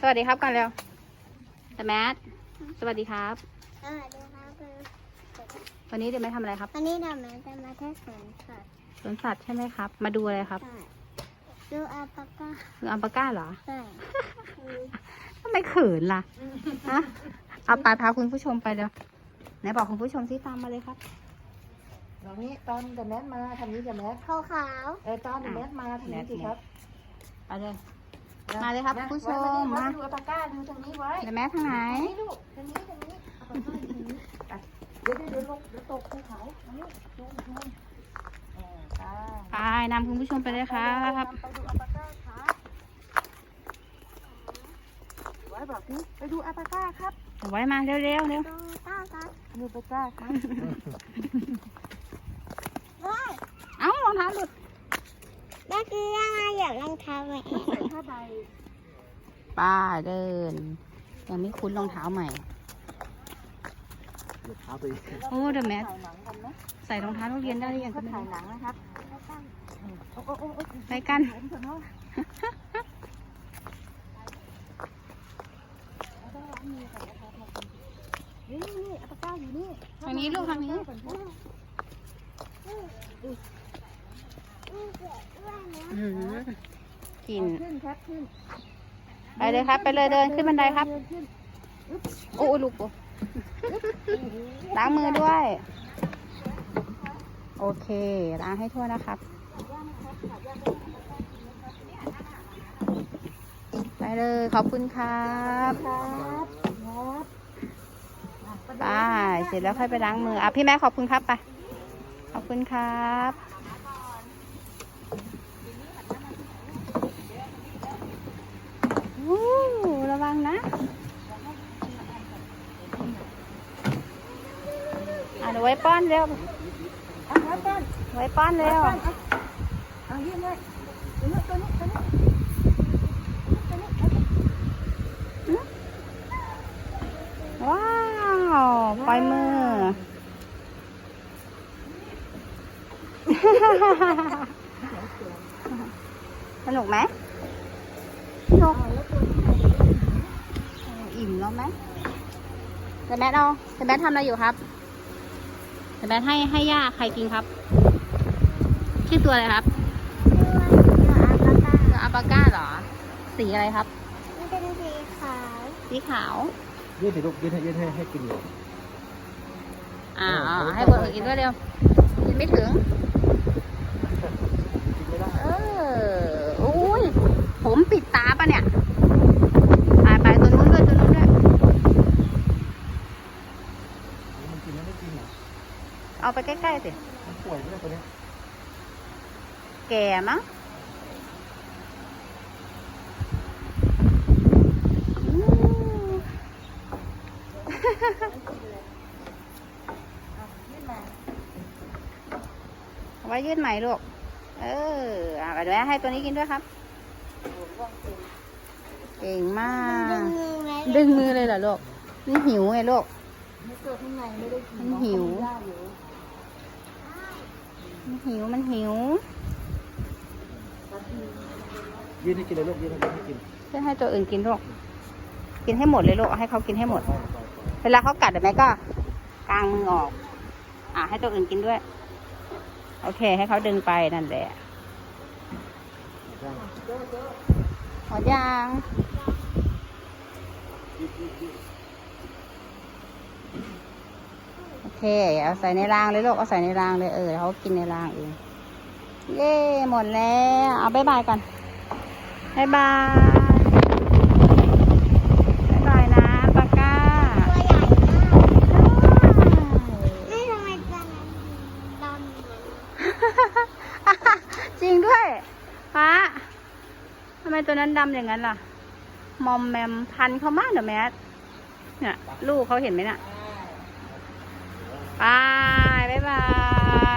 สวัสดีครับกันเร็วแต่แมทสวัสดีครับ สวัสดีครับวันนี้เดี๋ยวแม่ทำอะไรครับ วันนี้เราแม่จะมาเทศสวนสัตว์สวนสัตว์ใช่ไหมครับ มาดูอะไรครับใช่ดูอัลปาก้าดูอัลปาก้าเหรอ ใช่ทำไมเขินล่ะฮะเอาไปพาคุณผู้ชมไปเร็วไหนบอกคุณผู้ชมที่ตามมาเลยครับตรงนี้ตอนเดอะแมสมาทางนี้เดอะแมสขาวขาวเออตอนเดอะแมสมาทางนี้สิครับไปเลย มาเลยครับนะผู้ชมไว้มาไว้ดูอัลปาก้าดูตรงนี้ไว้แต่แมททางไหนทางนี้ลูกทางนี้ทางนี้อัลปาก้าอยู่ทางนี้ไปเดี๋ยวเดี๋ยวเดี๋ยวลงเดี๋ยวตกภูเขาทางนี้ดูดูเออไปไปนำคุณผู้ชมไปเลยครับไปดูอัลปาก้าครับไว้แบบนี้ไปดูอัลปาก้าครับเอาไว้มาเร็วๆเร็วดูต้าครับดูอัลปาก้าครับว้ายเอ้ารองเท้าหลุดเมื่อกี้ยังไงอยากรองเท้าไหมใส่ผ้าใบป้าเดิน ยังไม่คุ้นรองเท้าใหม่โอ้เดอะแมทถ่ายหนังกันไหมใส่รองเท้านักเรียนได้หรือยังก็ก็ไม่ถ่ายรู้หนังนะครับโอ้โอ้โอ้โอ้ไปกันผมเถอะเนาะนี่นี่อัปปาก้าอยู่นี่ทางนี้ลูกทางนี้ อืมกลิ่น ขึ้นครับขึ้นไปเลยครับไปเลยเดินขึ้นบันไดครับเดินขึ้นโอ้ยลูกโอ้ล้างมือด้วย โอเคล้างให้ทั่วนะครับ ไปเลยขอบคุณครับครับครับไปเสร็จแล้วค่อยไปล้างมืออะพี่แม่ขอบคุณครับไปขอบคุณครับอู้ ระวังนะอะเดี๋ยวไว้ป้อนเร็วเอาครับต้นไว้ป้อนเร็วเอายื่นเลยตัวนี้ตัวนี้ตัวนี้ตัวนี้ว้าวปล่อยมือสนุกไหมสนุก อิ่มแล้วไหมแต่แมทเอาแต่แมททำอะไรอยู่ครับแต่แมทให้ให้ย่าใครกินครับ ชื่อตัวอะไรครับดูอัลปาก้าตัวอัลปาก้าเหรอ สีอะไรครับ มันเป็นสีขาว สีขาว ยืดสิลูกยืดให้ยืดให้ให้กินอยู่อ่าเออเอาเอาไว้ให้ก่คอนนอื่นกินด้วยเร็วกินไม่ถึง กินไม่ได้ เอออุ้ย ผมปิดตาปะเนี่ยไปไปตัวนู้นด้วยตัวนู้นด้วย มัน กินแล้วไม่กินเหรอเอาไปใกล้ๆสิ มันป่วยไม่ได้ตัวเนี้ยแก่มั้งอืมเอาไว้ยืดใหม่ลูก เอออะไปดูแม่ให้ตัวนี้กินด้วยครับ เก่งมาก ดึงมือเลยเหรอลูก นี่หิวไงลูก ไม่เกิดข้างในไม่ได้กินมันหิว ได้อยู่มันหิว มันหิว ยืดให้กินเลยลูกยืดให้ให้กินเพื่อให้ตัวอื่นกินลูก กินให้หมดเลยลูกเอาให้เขากินให้หมดปล่อยปล่อยปล่อยเวลาเขากัดเดี๋ยวแม่ก็กางมือออก อ่าให้ตัวอื่นกินด้วย โอเค ให้เขาดึงไปนั่นแหละย่างหมดยางโอ เค เอาใส่ในรางเลยลูก เอาใส่ในรางเลย เออเขากินในรางเอง เย้หมดแล้ว เอาบายบายก่อนบายบายบายบายนะปาก้าตัวใหญ่มากไม่ทำไมตัวนั้นดำเหมือนจริงด้วยฟ้าทำไมตัวนั้นดำอย่างนั้นล่ะ มอมแมมพันเขามากเดี๋ยวแมสเนี่ย ลูกเขาเห็นไหมน่ะ บาย บ๊ายบาย